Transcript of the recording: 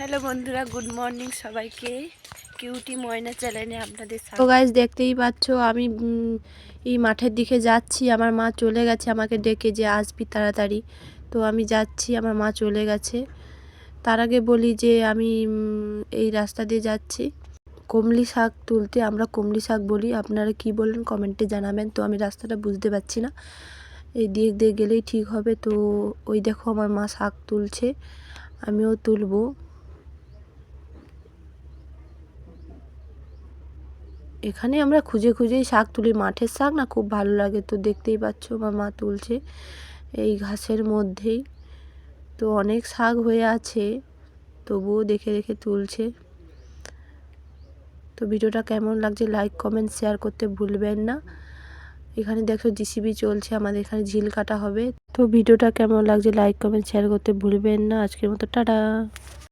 Hello বন্ধুরা, good morning সবাইকে। Cutie Moyna চ্যানেলে আপনাদের তো। গাইজ দেখতেই পাচ্ছ, আমি এই মাঠের দিকে যাচ্ছি। আমার মা চলে গেছে আমাকে ডেকে যে আসবি তাড়াতাড়ি। তো আমি যাচ্ছি, আমার মা চলে গেছে। তার আগে বলি যে আমি এই রাস্তা দিয়ে যাচ্ছি। কমলি শাক তুলতে আমরা কমলি শাক বলি। আপনারা কি বললেন কমেন্টে জানাবেন। তো আমি রাস্তাটা বুঝতে পারছি না। এই দিক দিয়ে গেলেই ঠিক হবে। তো ওই দেখো আমার মা শাক তুলছে। আমিও তুলবো। এখানে আমরা খুঁজে খুঁজেই শাক তুলি। মাঠের শাক না খুব ভালো লাগে তো দেখতেই পাচ্ছ আমার মা তুলছে এই ঘাসের মধ্যেই। তো অনেক শাক হয়ে আছে, তবুও দেখে দেখে তুলছে। তো ভিডিওটা কেমন লাগছে লাইক কমেন্ট শেয়ার করতে ভুলবেন না। এখানে দেখো জিসিবি চলছে, আমাদের এখানে ঝিল কাটা হবে। তো ভিডিওটা কেমন লাগছে লাইক কমেন্ট শেয়ার করতে ভুলবেন না। আজকের মতো টাটা।